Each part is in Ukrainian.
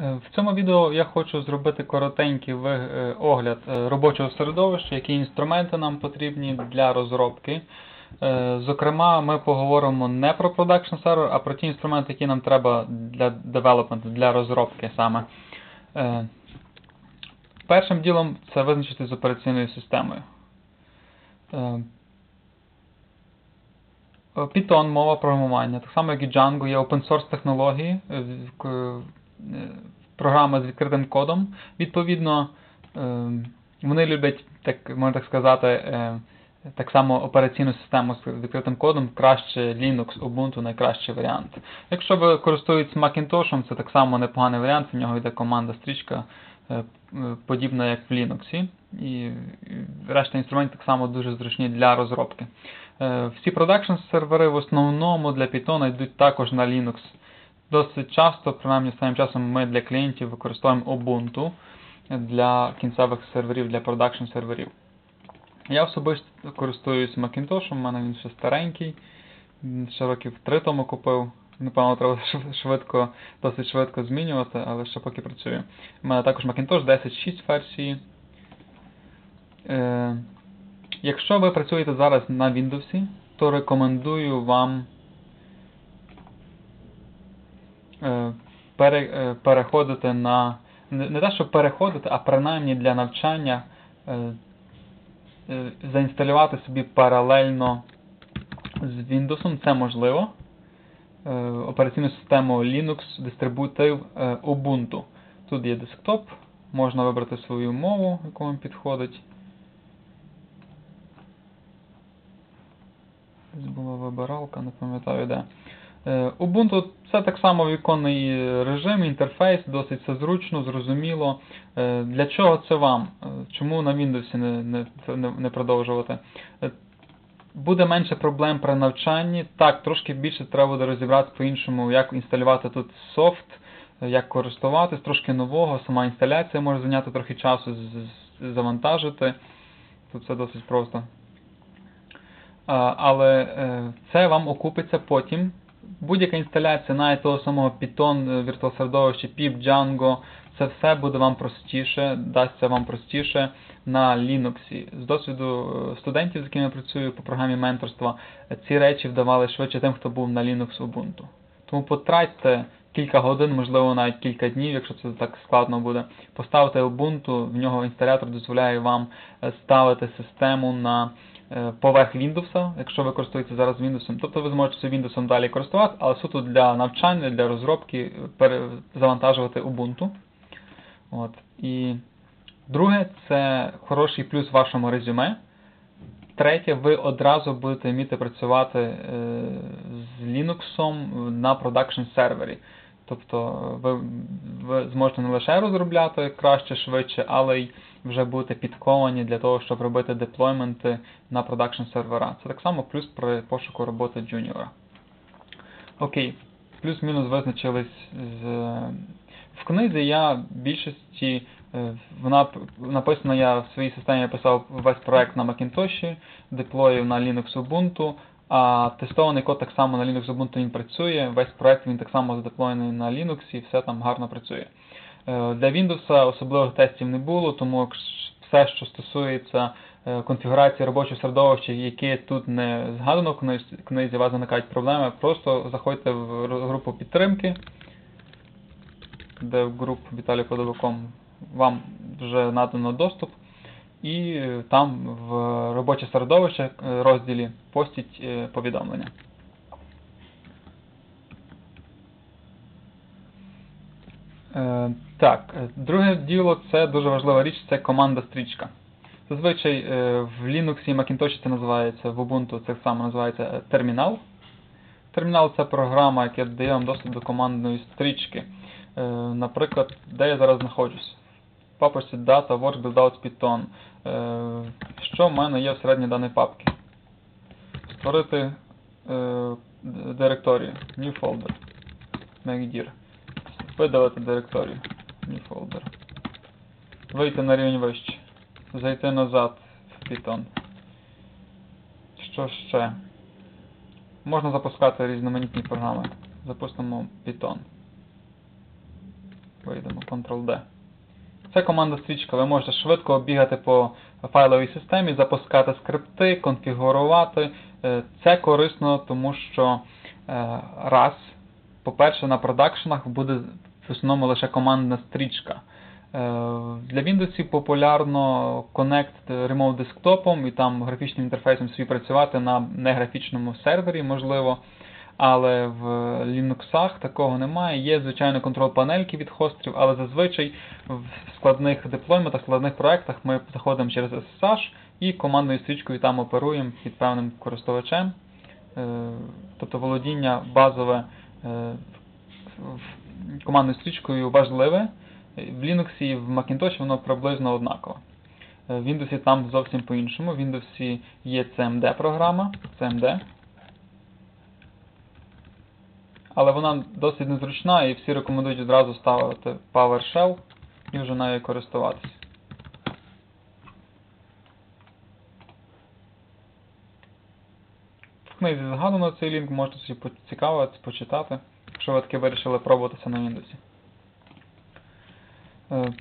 Е, В цьому відео я хочу зробити коротенький е, огляд е, робочого середовища, які інструменти нам потрібні для розробки. Зокрема, ми поговоримо не про production server, а про ті інструменти, які нам треба для development, для розробки саме. Першим ділом це визначити з операційною системою. Python, мова програмування, так само як і Django, є open source технології, е, програми з відкритим кодом. Відповідно, е, вони люблять, так можна так сказати, е, так само операційну систему з відкритим кодом, краще Linux, Ubuntu найкращий варіант. Якщо ви користуєтесь Macintosh, це так само непоганий варіант, в нього йде команда стрічка, подібна як в Linux. І решта інструментів так само дуже зручні для розробки. Всі продакшн сервери в основному для Python йдуть також на Linux. Досить часто, принаймні останнім часом, ми для клієнтів використовуємо Ubuntu для кінцевих серверів, для продакшн серверів. Я особисто користуюсь Macintosh, у мене він ще старенький, ще років три тому купив. Напевно, треба швидко, досить швидко змінювати, але ще поки працює. У мене також Macintosh 10.6 версії. Е, якщо ви працюєте зараз на Windows, то рекомендую вам е, пере, е, переходити на. Не, те, щоб переходити, а принаймні для навчання е, е, заінсталювати собі паралельно з Windows, це можливо. Е, Операційну систему Linux, дистрибутив е, Ubuntu. Тут є десктоп, можна вибрати свою мову, яку вам підходить. Була вибиралка, не пам'ятаю де. Е, Ubuntu це так само віконний режим, інтерфейс, досить все зручно, зрозуміло. Е, Для чого це вам? Е, Чому на Windows не, не, не, продовжувати? Е, Буде менше проблем при навчанні. Так, трошки більше треба буде розібратися по-іншому, як інсталювати тут софт, е, як користуватись, трошки нового, сама інсталяція може зайняти трохи часу, завантажити. Тут все досить просто. Але е, це вам окупиться потім. Будь-яка інсталяція навіть того самого Python, віртуал-середовище, PIP, Django, це все буде вам простіше, дасться вам простіше на Linux. З досвіду е, студентів, з якими я працюю по програмі менторства, ці речі вдавали швидше тим, хто був на Linux Ubuntu. Тому потратьте кілька годин, можливо навіть кілька днів, якщо це так складно буде. Поставити Ubuntu, в нього інсталятор дозволяє вам е, ставити систему на е, поверх Windows, якщо ви користуєтеся зараз Windows. Тобто ви зможете Windows далі користуватися, але суто для навчання, для розробки е, завантажувати Ubuntu. От. І друге, це хороший плюс в вашому резюме. Третє, ви одразу будете вміти працювати з Linux на продакшн сервері. Тобто ви, ви зможете не лише розробляти краще, швидше, але й вже будете підковані для того, щоб робити деплойменти на продакшн сервера. Це так само плюс при пошуку роботи джуніора. Окей, плюс-мінус визначились з. В книзі я більшості е, вона п- написано, я в своїй системі писав весь проект на Macintosh, деплоїв на Linux Ubuntu, а тестований код так само на Linux Ubuntu він працює, весь проект він так само задеплоєний на Linux і все там гарно працює. Е, Для Windows особливих тестів не було, тому все, що стосується е, конфігурації робочого середовища, яке тут не згадано в книзі, у вас виникають проблеми, просто заходьте в групу підтримки, де в групу Віталій вам вже надано доступ, і е, там в робоче середовище е, розділі постіть е, повідомлення. Так, друге діло це дуже важлива річ, це команда стрічка. Зазвичай в Linux і Macintosh це називається, в Ubuntu це саме називається термінал. Термінал це програма, яка дає вам доступ до командної стрічки. Наприклад, де я зараз знаходжусь. В папочці Data, Work, Buildouts, Python. Е, Що в мене є всередині даної папки? Створити е, директорію. New folder. Make dir. Видалити директорію. New folder. Вийти на рівень вище. Зайти назад в Python. Що ще? Можна запускати різноманітні програми. Запустимо Python. Вийдемо, Ctrl-D. Це команда стрічка. Ви можете швидко бігати по файловій системі, запускати скрипти, конфігурувати. Е, Це корисно, тому що е, раз, по-перше, на продакшенах буде в основному лише командна стрічка. Е, Для Windows популярно Connect Remote Desktop і там графічним інтерфейсом собі працювати на неграфічному сервері, можливо. Але в Linux такого немає. Є, звичайно, контрол-панельки від хострів, але зазвичай в складних деплойментах, складних проєктах ми заходимо через SSH і командною стрічкою там оперуємо під певним користувачем. Е, Тобто володіння базове е, командною стрічкою важливе. В Linux і в Macintosh воно приблизно однаково. Е, В Windows там зовсім по-іншому. В Windows є CMD програма, CMD. Але вона досить незручна і всі рекомендують одразу ставити PowerShell і вже нею користуватися. В книзі згадано цей лінк, можете собі поцікавитися, почитати, якщо ви таки вирішили пробуватися на Windows. Е,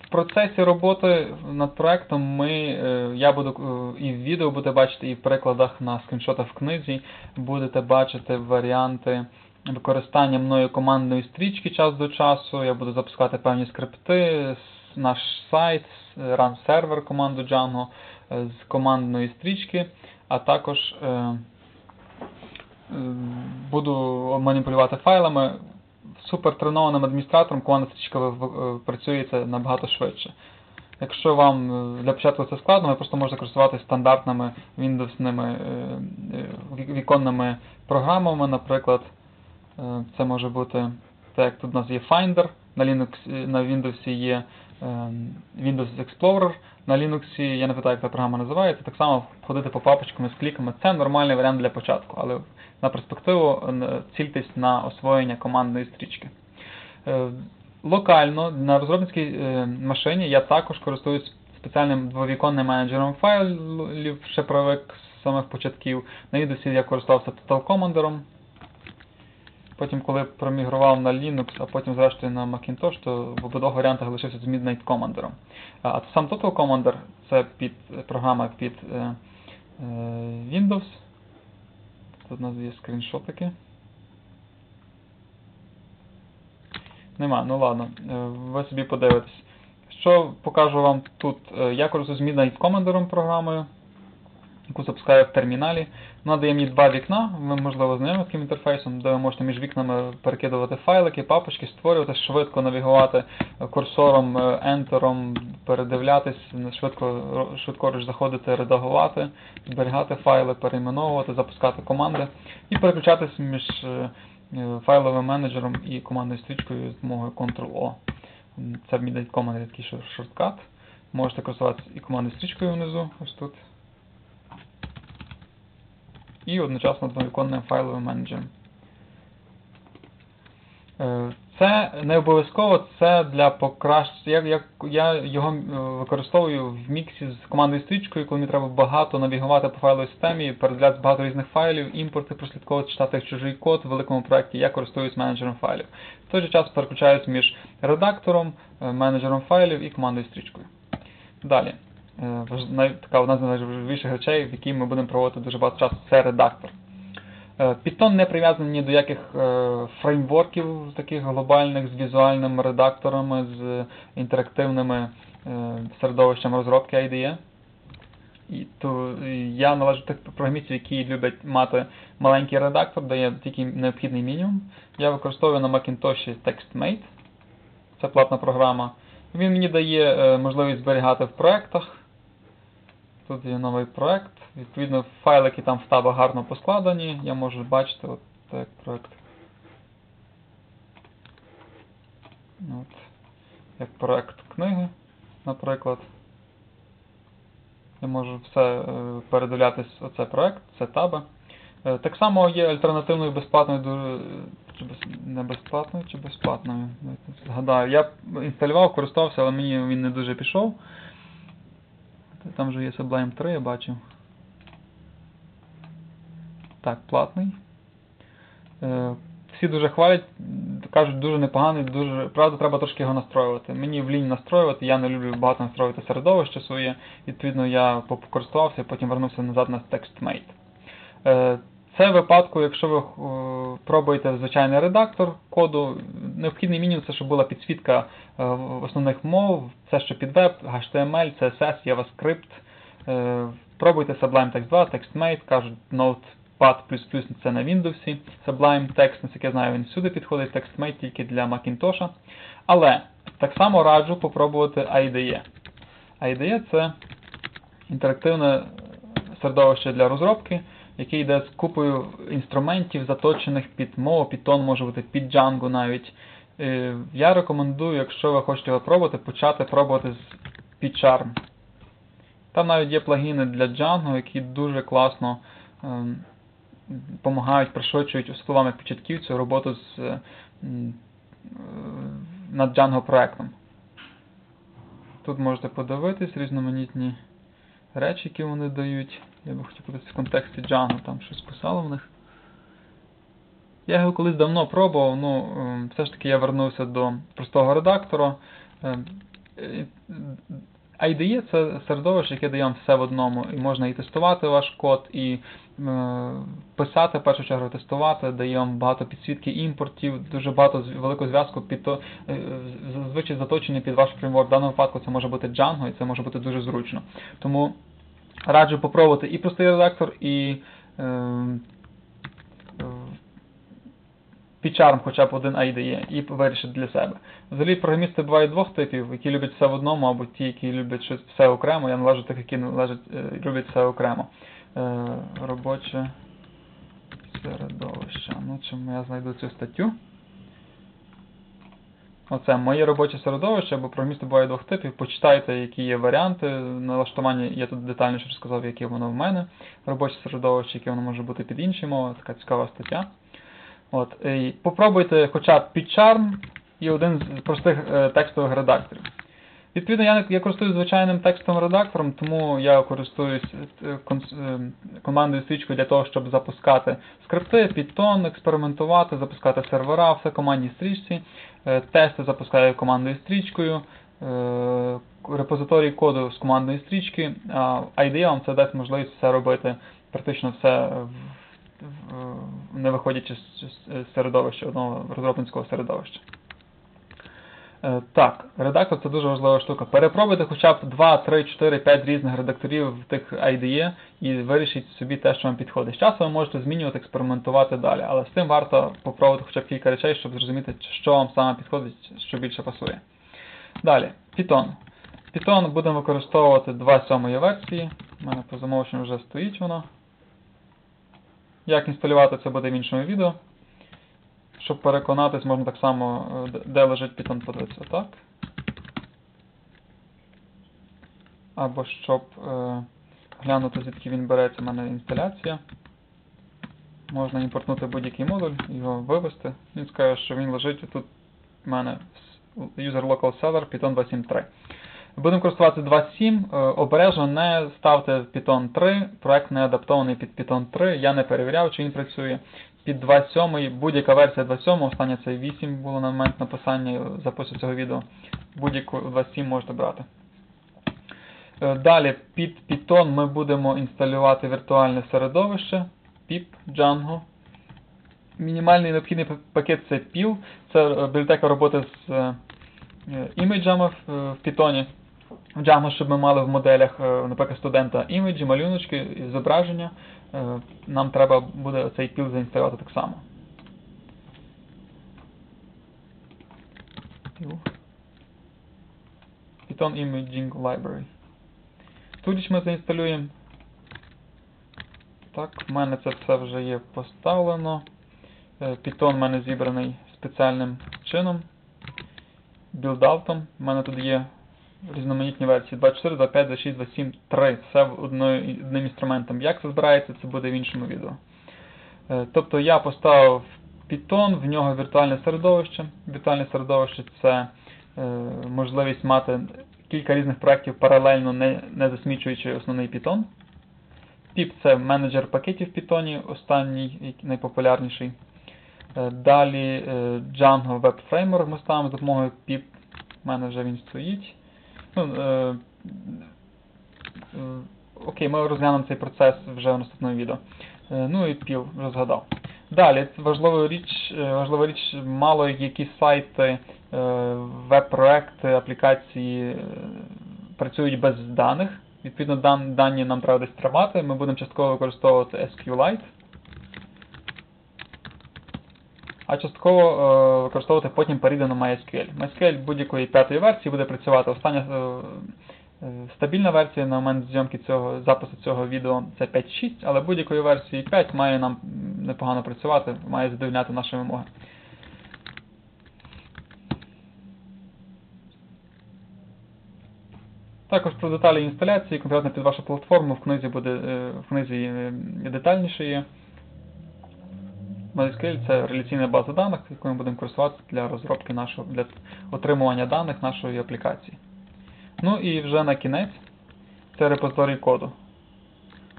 В процесі роботи над проектом ми, е, я буду е, і в відео будете бачити, і в перекладах на скріншотах в книзі будете бачити варіанти використання мною командної стрічки час до часу. Я буду запускати певні скрипти, наш сайт, run сервер команду Django е, з командної стрічки, а також е, е, буду маніпулювати файлами. Супер тренованим адміністратором командна стрічка в- в- працює це набагато швидше. Якщо вам для початку це складно, ви просто можете користуватися стандартними Windows-ними віконними програмами, наприклад, Це може бути, так як тут у нас є Finder, на Linux, е, на Windows є е, Windows Explorer, на Linux, я не пам'ятаю, як та програма називається, так само ходити по папочкам з кліками. Це нормальний варіант для початку, але на перспективу е, цільтесь на освоєння командної стрічки. Е, Локально на розробницькій е, машині я також користуюсь спеціальним двовіконним менеджером файлів, ще привик з самих початків. На Windows я користувався Total Commander. Потім, коли промігрував на Linux, а потім зрештою на Macintosh, то в обидвох варіантах лишився з Midnight Commander. А а сам Total Commander це під програма під е, е, Windows. Тут у нас є скріншотики. Нема, ну ладно, е, ви собі подивитесь. Що покажу вам тут? Е, Я користуюсь Midnight Commander програмою, яку запускаю в терміналі. Вона дає мені два вікна, ви можливо знайомі з таким інтерфейсом, де ви можете між вікнами перекидувати файлики, папочки, створювати, швидко навігувати курсором, е, ентером, передивлятись, швидко, швидко заходити, редагувати, зберігати файли, перейменовувати, запускати команди і переключатись між е, е, файловим менеджером і командною стрічкою з допомогою Ctrl-O. Це Midnight Commander такий шор- шорткат. Можете користуватися і командною стрічкою внизу, ось тут і одночасно одновіконним файловим менеджером. Е, Це не обов'язково, це для покращення. Я, я, я його е, використовую в міксі з командою стрічкою, коли мені треба багато навігувати по файловій системі, передивлятися багато різних файлів, імпорти прослідковувати, читати чужий код в великому проєкті, я користуюсь менеджером файлів. В той же час переключаюсь між редактором, е, менеджером файлів і командою стрічкою. Далі. Е, така одна з найважливіших речей, в якій ми будемо проводити дуже багато часу, це редактор. Е, Python не прив'язаний ні до яких е, фреймворків таких глобальних з візуальними редакторами, з інтерактивними середовищем розробки IDE. І то я належу тих програмістів, які люблять мати маленький редактор, де є тільки необхідний мінімум. Я використовую на Macintosh TextMate. Це платна програма. Він мені дає можливість зберігати в проектах. Тут є новий проект. Відповідно, файлики там в табах гарно поскладені. Я можу бачити от так проект. От. Як проект книги, наприклад. Я можу все е, передивлятись, оце проект, це таби. Е, Так само є альтернативною безплатною до чи без, не безплатною чи безплатною. Згадаю. Я інсталював, користувався, але мені він не дуже пішов. Там же є Sublime 3, я бачив. Так, платний. Е, Всі дуже хвалять. кажуть, дуже непоганий, дуже правда, треба трошки його настроювати. Мені в лінь настроювати, я не люблю багато настроювати середовище своє. Відповідно, я покористувався і потім вернувся назад на TextMate. Е, Це випадку, якщо ви е, пробуєте звичайний редактор коду, необхідний мінімум це, щоб була підсвітка е, основних мов, все, що під веб, HTML, CSS, JavaScript. Е, Пробуйте Sublime Text 2, TextMate, кажуть Notepad++ це на Windows, Sublime Text, наскільки я знаю, він всюди підходить, TextMate тільки для Macintosh. Але так само раджу попробувати IDE. IDE це інтерактивне середовище для розробки, яке йде з купою інструментів, заточених під мову, Python, може бути під Django навіть. Е, Я рекомендую, якщо ви хочете його пробувати, почати пробувати з PyCharm. Там навіть є плагіни для Django, які дуже класно ем, допомагають, пришвидшують, як початківцю, роботу з, е, е, над Django проектом. Тут можете подивитись різноманітні речі, які вони дають. Я би хотів подивитися в контексті Django, там щось писало в них. Я його колись давно пробував, ну ем, все ж таки я вернувся до простого редактора. Ем, IDE це середовище, яке дає вам все в одному. І можна і тестувати ваш код, і е, писати в першу чергу, тестувати, дає вам багато підсвітки імпортів, дуже багато велику зв'язку під то, е, зазвичай заточені під ваш фреймворк. В даному випадку це може бути Django, і це може бути дуже зручно. Тому раджу попробувати і простий редактор, і е, е, хоча б один IDE і вирішити для себе. Взагалі програмісти бувають двох типів, які люблять все в одному, або ті, які люблять все окремо. Я належу тих, які належать, е, люблять все окремо. Е, робоче середовище. Ну, чому я знайду цю статтю? Оце моє робоче середовище, або програмісти бувають двох типів. Почитайте, які є варіанти налаштування. Я тут детальніше розказав, яке воно в мене. Робоче середовище, яке воно може бути під інші мови. Така цікава стаття. От, і попробуйте хоча б PyCharm і один з простих е, текстових редакторів. Відповідно, я, я користуюсь звичайним текстовим редактором, тому я користуюсь е, е, командою стрічкою для того, щоб запускати скрипти, Python, експериментувати, запускати сервера, все в командній стрічці. Е, Тести запускаю командою стрічкою, репозиторій коду з командної стрічки, а IDE вам це дасть можливість все робити, практично все не виходячи з середовища одного розробницького середовища. Е, Так, редактор це дуже важлива штука. Перепробуйте хоча б 2, 3, 4, 5 різних редакторів в тих IDE і вирішіть собі те, що вам підходить. З часом ви можете змінювати, експериментувати далі, але з цим варто попробувати хоча б кілька речей, щоб зрозуміти, що вам саме підходить, що більше пасує. Далі, Python. Python будемо використовувати 2.7 версії. У мене по замовченню вже стоїть воно. Як інсталювати це буде в іншому відео. Щоб переконатись, можна так само, е, де- лежить Python, подивитися так. Або щоб е, глянути, звідки він береться, в мене інсталяція. Можна імпортнути будь-який модуль, його вивести. Він скаже, що він лежить тут в мене user local seller Python 2.7.3. Будемо користуватися 2.7. Е, Обережно не ставте Python 3. Проект не адаптований під Python 3. Я не перевіряв, чи він працює. Під 2.7, будь-яка версія 2.7, остання це 8 було на момент написання запису цього відео. Будь-яку 2.7 можете брати. Е, Далі під Python ми будемо інсталювати віртуальне середовище pip Django. Мінімальний необхідний пакет це PIL, це е, бібліотека роботи з е, іміджами в, Python. В Django, щоб ми мали в моделях, наприклад, студента іміджі, малюночки, зображення. Е, Нам треба буде цей PIL заінсталювати так само. Python Imaging Library. Тут ж ми заінсталюємо. Так, в мене це все вже є поставлено. Е, Python в мене зібраний спеціальним чином. Білдаутом. У мене тут є різноманітні версії 24, 25, 26, 27, 3. Все одною- одним інструментом. Як це збирається, це буде в іншому відео. Е, Тобто я поставив Python, в нього віртуальне середовище. Віртуальне середовище це е, можливість мати кілька різних проєктів паралельно, не, не засмічуючи основний Python. PIP це менеджер пакетів в Python, останній, найпопулярніший. Е, Далі Django Web Framework ми ставимо з допомогою pip. У мене вже він стоїть. Ну, е, е, окей, ми розглянемо цей процес вже в наступному відео. Е, ну і піл вже згадав. Далі, важлива річ, важлива річ, мало які сайти, веб-проекти, аплікації працюють без даних. Відповідно, дан, дані нам треба десь тримати. Ми будемо частково використовувати SQLite. А частково е, використовувати потім на MySQL. MySQL будь-якої п'ятої версії буде працювати. Остання е, е, стабільна версія на момент зйомки цього запису цього відео це 5.6, але будь-якої версії 5 має нам непогано працювати, має задовольняти наші вимоги. Також про деталі інсталяції, конкретно під вашу платформу, в книзі буде е, в книзі е, детальніше є. MySQL це реляційна база даних, якою ми будемо користуватися для розробки нашого, для отримування даних нашої аплікації. Ну і вже на кінець це репозиторій коду.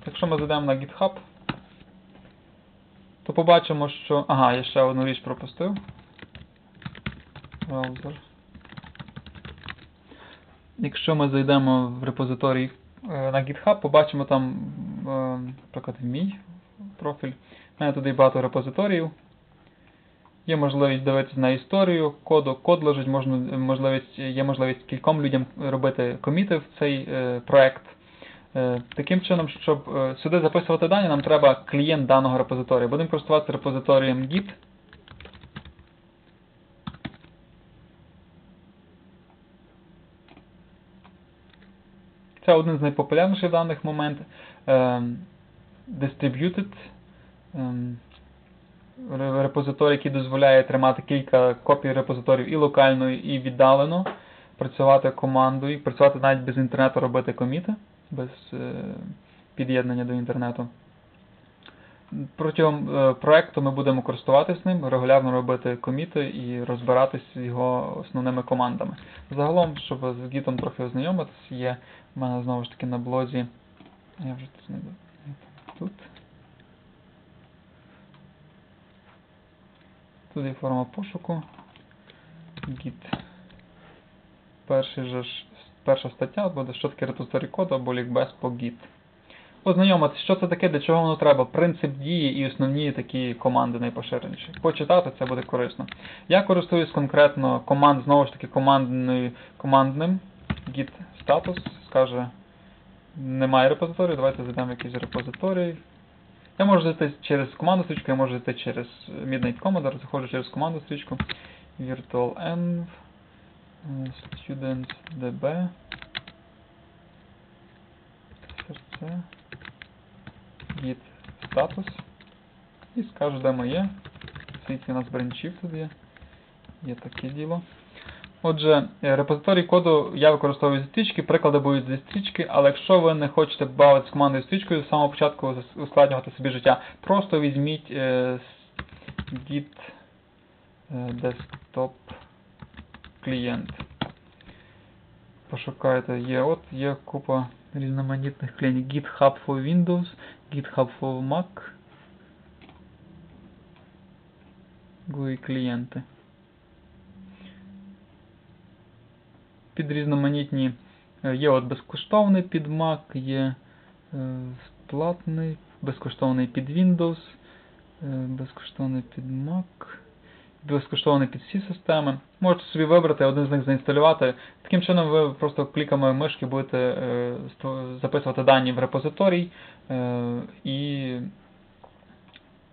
Якщо ми зайдемо на GitHub, то побачимо, що. Ага, я ще одну річ пропустив. Браузер. Якщо ми зайдемо в репозиторій е, на GitHub, побачимо там, е, наприклад, мій профіль. Туди багато репозиторіїв. Є можливість дивитися на історію коду, код лежить, можна, можливість, є можливість кільком людям робити коміти в цей е, проект. Е, таким чином, щоб е, сюди записувати дані, нам треба клієнт даного репозиторію. Будемо користуватися репозиторієм Git. Це один з найпопулярніших в даних момент. Ем, Distributed репозиторій, який дозволяє тримати кілька копій репозиторів і локально, і віддалено, працювати командою, працювати навіть без інтернету, робити коміти, без е, під'єднання до інтернету. Протягом е, проекту ми будемо користуватись ним, регулярно робити коміти і розбиратись з його основними командами. Загалом, щоб з гітом трохи ознайомитись, є в мене знову ж таки на блозі. Я вже тут Тут. Є форма пошуку. Git. Перший же перша стаття буде, що таке репозиторій коду або лікбез по Git. Ознайомитися, що це таке, для чого воно треба, принцип дії і основні такі команди найпоширеніші. Почитати це буде корисно. Я користуюсь конкретно команд, знову ж таки, командною, командним git status, скаже, немає репозиторію, давайте зайдемо в якийсь репозиторій. Я можу зайти через команду стрічку, я можу зайти через Midnight Commodore, заходжу через команду стрічку. virtualenv е, student db src git status і скажу, де моє. Скільки у нас бренчів тут є. Є таке діло. Отже, е, репозиторій коду я використовую зі стрічки, приклади будуть зі стрічки, але якщо ви не хочете бавитися командою стрічкою, з самого початку ускладнювати собі життя, просто візьміть е, git е, desktop клієнт. Пошукайте, є от, є купа різноманітних клієнтів. GitHub for Windows, GitHub for Mac. GUI клієнти. Під різноманітні е, є от безкоштовний під Mac, є е, платний, безкоштовний під Windows, е, безкоштовний під Mac, безкоштовний під всі системи. Можете собі вибрати, один з них заінсталювати. Таким чином ви просто кліками мишки будете записувати дані в репозиторій і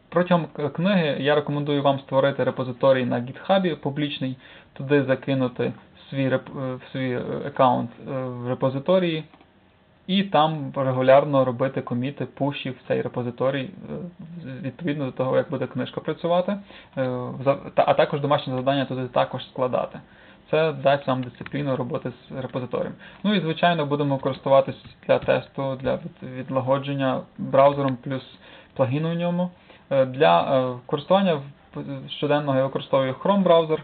Протягом книги я рекомендую вам створити репозиторій на GitHub публічний, туди закинути свій, реп- е, свій е, аккаунт е, в репозиторії і там регулярно робити коміти, пуші в цей репозиторій відповідно до того, як буде книжка працювати, а також домашні завдання туди також складати. Це дасть вам дисципліну роботи з репозиторієм. Ну і звичайно будемо користуватись для тесту, для від- відлагодження браузером плюс плагіну в ньому. Для користування щоденного я використовую Chrome браузер,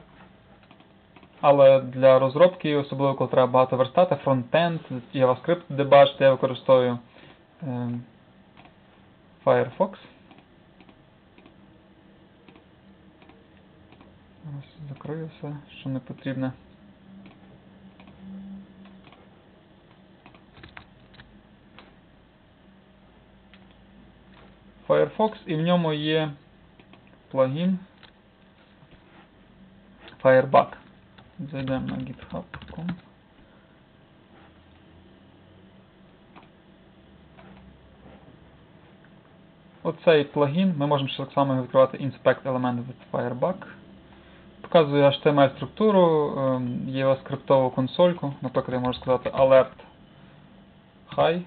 але для розробки, особливо коли треба багато верстати, фронтенд, JavaScript дебажити, я використовую е, Firefox. Зараз закрию все, що не потрібне. Firefox і в ньому є плагін Firebug. Зайдемо на github.com. Оцей плагін, ми можемо ще так само відкривати Inspect Element with Firebug. Показує HTML структуру, ем, є скриптову консольку, наприклад, я можу сказати alert hi.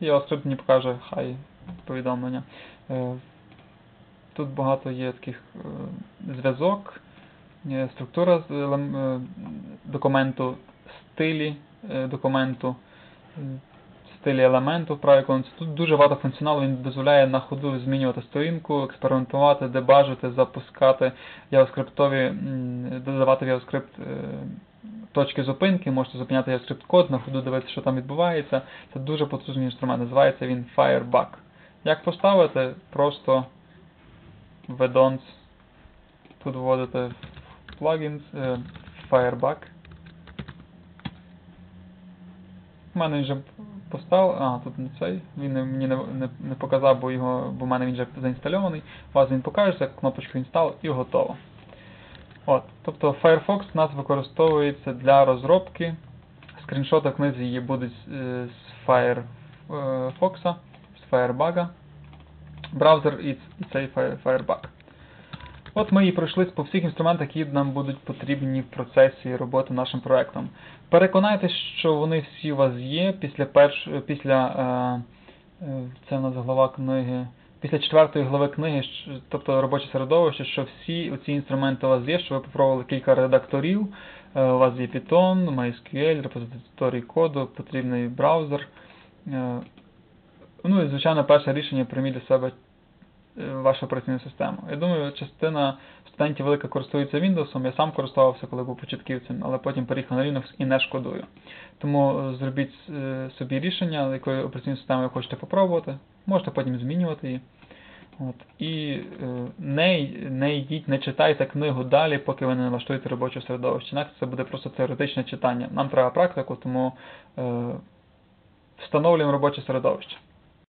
І JavaScript мені покаже hi повідомлення. Е, Тут багато є таких е, зв'язок, е, структура з елем- е, документу, стилі е, документу, е, стилі елементу колонці. Тут дуже багато функціоналу, він дозволяє на ходу змінювати сторінку, експериментувати, дебажити, запускати javascriptові, м, додавати в JavaScript е, точки зупинки, можете зупиняти JavaScript код, на ходу дивитися, що там відбувається. Це дуже потужний інструмент, називається він Firebug. Як поставити? Просто в add-ons тут вводите е, Firebug. У мене вже постав, а тут не цей, він мені не, не, не показав, бо його, бо в мене він вже заінстальований. Вас він покажеться, кнопочку install і готово. От, тобто Firefox у нас використовується для розробки. Скріншоти в книзі є будуть е, з Firefox, з Firebug, браузер і цей Firebug. От ми і пройшлись по всіх інструментах, які нам будуть потрібні в процесі роботи нашим проектом. Переконайтесь, що вони всі у вас є після перш... після е, е, це у нас книги. Після четвертої глави книги, тобто робоче середовище, що всі ці інструменти у вас є, що ви попробували кілька редакторів, е, у вас є Python, MySQL, репозиторій коду, потрібний браузер. Ну і звичайно, перше рішення прийміть для себе е, вашу операційну систему. Я думаю, частина студентів велика користується Windows, я сам користувався, коли був початківцем, але потім переїхав на Linux і не шкодую. Тому е, зробіть е, собі рішення, якою операційною системою хочете попробувати, можете потім змінювати її. От. І не, не йдіть, не читайте книгу далі, поки ви не налаштуєте робоче середовище. Інакше це буде просто теоретичне читання. Нам треба практику, тому е, встановлюємо робоче середовище.